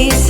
нахились,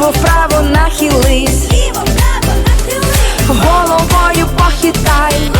ліво, право нахились, ліво, право нахились, головою похитай.